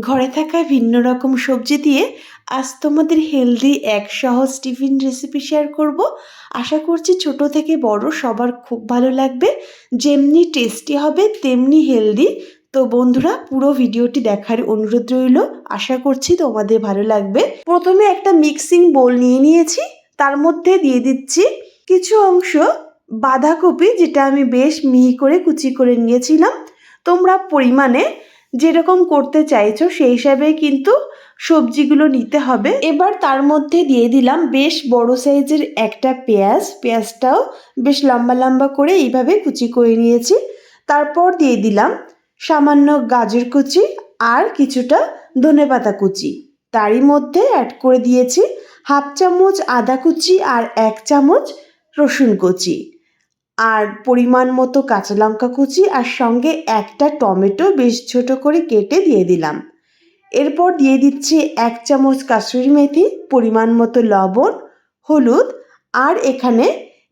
ঘরে থাকা ভিন্ন রকম সবজি দিয়ে আজ তোমাদের হেলদি এক সহজ টিফিন রেসিপি শেয়ার করব। আশা করছি ছোট থেকে বড় সবার খুব ভালো লাগবে। যেমনি টেস্টি হবে, তেমনি হেলদি তো বন্ধুরা, পুরো ভিডিওটি দেখার অনুরোধ রইল। আশা করছি তোমাদের ভালো লাগবে। প্রথমে একটা মিক্সিং বোল নিয়ে নিয়েছি। তার মধ্যে দিয়ে দিচ্ছি কিছু অংশ বাঁধাকপি, যেটা আমি বেশ মিহি করে কুচি করে নিয়েছিলাম। তোমরা পরিমাণে যেরকম করতে চাইছো, সেই হিসাবে কিন্তু সবজিগুলো নিতে হবে। এবার তার মধ্যে দিয়ে দিলাম বেশ বড় সাইজের একটা পেঁয়াজ। পেঁয়াজটাও বেশ লম্বা লম্বা করে এইভাবে কুচি করে নিয়েছি। তারপর দিয়ে দিলাম সামান্য গাজর কুচি আর কিছুটা ধনেপাতা কুচি। তারই মধ্যে অ্যাড করে দিয়েছি হাফ চামচ আদা কুচি আর এক চামচ রসুন কুচি। আর পরিমাণ মতো কাঁচা লঙ্কা কুচি আর সঙ্গে একটা টমেটো বেশ ছোট করে কেটে দিয়ে দিলাম। এরপর দিয়ে দিচ্ছি এক চামচ কাসুরি মেথি, পরিমাণ মতো লবণ, হলুদ আর এখানে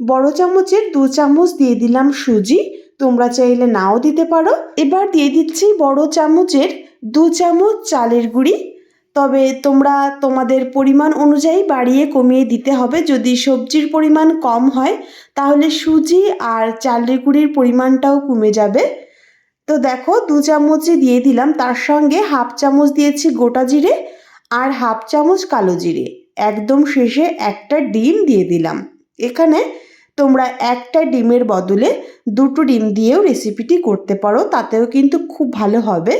বড় চামচের দু চামচ দিয়ে দিলাম সুজি, তোমরা চাইলে নাও দিতে পারো। এবার দিয়ে দিচ্ছি বড় চামচের দু চামচ চালের গুঁড়ি তবে তোমরা তোমাদের পরিমাণ অনুযায়ী বাড়িয়ে কমিয়ে দিতে হবে। যদি সবজির পরিমাণ কম হয়, তাহলে সুজি আর চালের গুঁড়ির পরিমাণটাও কমে যাবে। তো দেখো, দু চামচে দিয়ে দিলাম, তার সঙ্গে হাফ চামচ দিয়েছি গোটা জিরে আর হাফ চামচ কালো জিরে। একদম শেষে একটা ডিম দিয়ে দিলাম। এখানে তোমরা একটা ডিমের বদলে দুটো ডিম দিয়েও রেসিপিটি করতে পারো, তাতেও কিন্তু খুব ভালো হবে।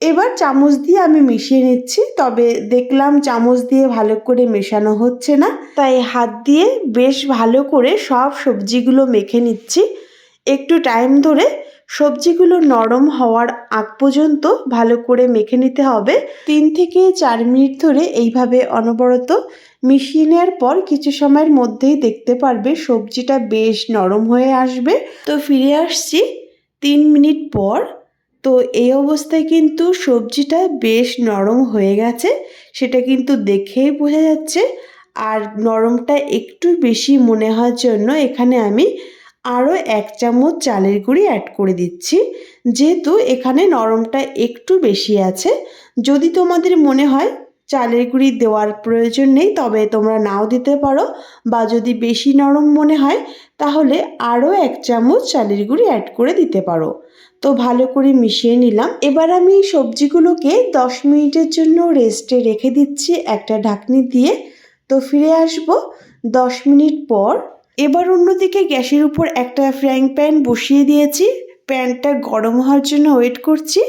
এবার চামচ দিয়ে আমি মিশিয়ে নিচ্ছি, তবে দেখলাম চামচ দিয়ে ভালো করে মেশানো হচ্ছে না, তাই হাত দিয়ে বেশ ভালো করে সব সবজিগুলো মেখে নিচ্ছি। একটু টাইম ধরে সবজিগুলো নরম হওয়ার আগ পর্যন্ত ভালো করে মেখে নিতে হবে। তিন থেকে চার মিনিট ধরে এইভাবে অনবরত মিশিয়ে নেওয়ার পর কিছু সময়ের মধ্যেই দেখতে পারবে সবজিটা বেশ নরম হয়ে আসবে। তো ফিরে আসছি, তিন মিনিট পর তো এই অবস্থায় কিন্তু সবজিটা বেশ নরম হয়ে গেছে, সেটা কিন্তু দেখেই বোঝা যাচ্ছে। আর নরমটা একটু বেশি মনে হওয়ার জন্য এখানে আমি আরও এক চামচ চালের গুঁড়ি অ্যাড করে দিচ্ছি। যেহেতু এখানে নরমটা একটু বেশি আছে, যদি তোমাদের মনে হয় চালের গুঁড়ি দেওয়ার প্রয়োজন নেই, তবে তোমরা নাও দিতে পারো। বা যদি বেশি নরম মনে হয়, তাহলে আরও এক চামচ চালের গুঁড়ি অ্যাড করে দিতে পারো। তো ভালো করে মিশিয়ে নিলাম। এবার আমি সবজিগুলোকে দশ মিনিটের জন্য রেস্টে রেখে দিচ্ছি একটা ঢাকনি দিয়ে। তো ফিরে আসব দশ মিনিট পর। এবার অন্যদিকে গ্যাসের উপর একটা ফ্রাইং প্যান বসিয়ে দিয়েছি। প্যানটা গরম হওয়ার জন্য ওয়েট করছি।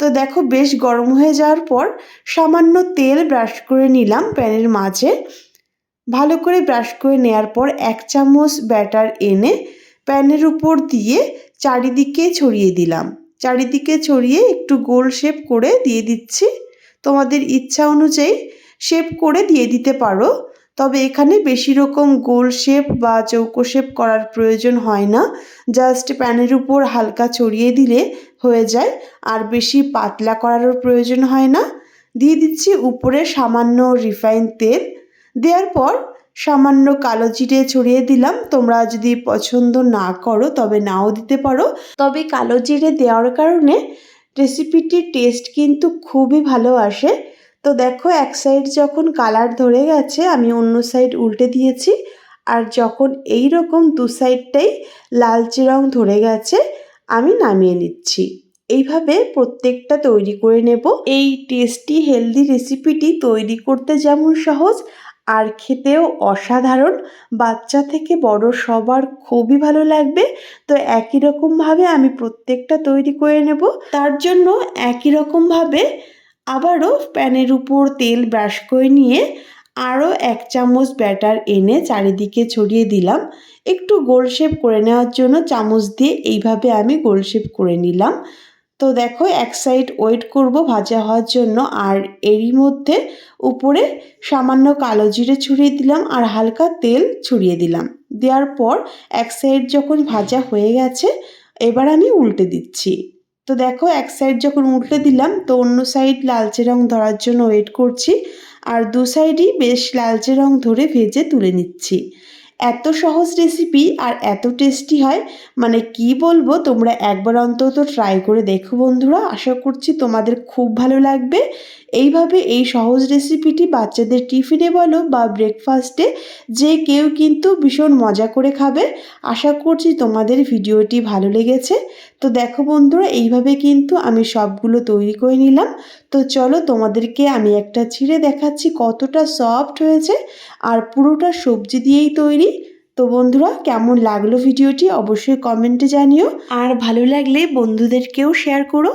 তো দেখো বেশ গরম হয়ে যাওয়ার পর সামান্য তেল ব্রাশ করে নিলাম প্যানের মাঝে। ভালো করে ব্রাশ করে নেওয়ার পর এক চামচ ব্যাটার এনে প্যানের উপর দিয়ে চারিদিকে ছড়িয়ে দিলাম। চারিদিকে ছড়িয়ে একটু গোল শেপ করে দিয়ে দিচ্ছি। তোমাদের ইচ্ছা অনুযায়ী শেপ করে দিয়ে দিতে পারো, তবে এখানে বেশি রকম গোল শেপ বা চৌকো শেপ করার প্রয়োজন হয় না। জাস্ট প্যানের উপর হালকা ছড়িয়ে দিলে হয়ে যায়। আর বেশি পাতলা করারও প্রয়োজন হয় না। দিয়ে দিচ্ছি উপরে সামান্য রিফাইন তেল। দেওয়ার পর সামান্য কালো জিরে ছড়িয়ে দিলাম। তোমরা যদি পছন্দ না করো তবে নাও দিতে পারো। তবে কালো জিরে দেওয়ার কারণে রেসিপিটির টেস্ট কিন্তু খুবই ভালো আসে। তো দেখো এক সাইড যখন কালার ধরে গেছে, আমি অন্য সাইড উল্টে দিয়েছি। আর যখন এই রকম দু সাইডটাই লালচে রং ধরে গেছে আমি নামিয়ে নিচ্ছি। এইভাবে প্রত্যেকটা তৈরি করে নেব। এই টেস্টি হেলদি রেসিপিটি তৈরি করতে যেমন সহজ, আর খেতেও অসাধারণ। বাচ্চা থেকে বড় সবার খুবই ভালো লাগবে। তো একই রকমভাবে আমি প্রত্যেকটা তৈরি করে নেব। তার জন্য একই রকমভাবে আবারও প্যানের উপর তেল ব্রাশ করে নিয়ে আরও এক চামচ ব্যাটার এনে চারিদিকে ছড়িয়ে দিলাম। একটু গোল শেপ করে নেওয়ার জন্য চামচ দিয়ে এইভাবে আমি গোল শেপ করে নিলাম। তো দেখো, এক সাইড ওয়েট করব ভাজা হওয়ার জন্য আর এরই মধ্যে উপরে সামান্য কালো জিরে ছড়িয়ে দিলাম আর হালকা তেল ছড়িয়ে দিলাম। দেওয়ার পর এক সাইড যখন ভাজা হয়ে গেছে, এবার আমি উল্টে দিচ্ছি। তো দেখো, এক সাইড যখন উল্টে দিলাম, তো অন্য সাইড লালচে রং ধরার জন্য ওয়েট করছি। আর দু সাইডই বেশ লালচে রং ধরে ভেজে তুলে নিচ্ছি। এত সহজ রেসিপি আর এত টেস্টি হয় মানে কি বলব? তোমরা একবার অন্তত ট্রাই করে দেখো বন্ধুরা। আশা করছি তোমাদের খুব ভালো লাগবে। এইভাবে এই সহজ রেসিপিটি বাচ্চাদের টিফিনে বলো বা ব্রেকফাস্টে যে কেউ কিন্তু ভীষণ মজা করে খাবে। আশা করছি তোমাদের ভিডিওটি ভালো লেগেছে। তো দেখো বন্ধুরা, এইভাবে কিন্তু আমি সবগুলো তৈরি করে নিলাম। তো চলো তোমাদেরকে আমি একটা ছিঁড়ে দেখাচ্ছি কতটা সফট হয়েছে। আর পুরোটা সবজি দিয়েই তৈরি। তো বন্ধুরা কেমন লাগল ভিডিওটি অবশ্যই কমেন্টে জানিও। আর ভালো লাগলে বন্ধুদেরকেও শেয়ার করো।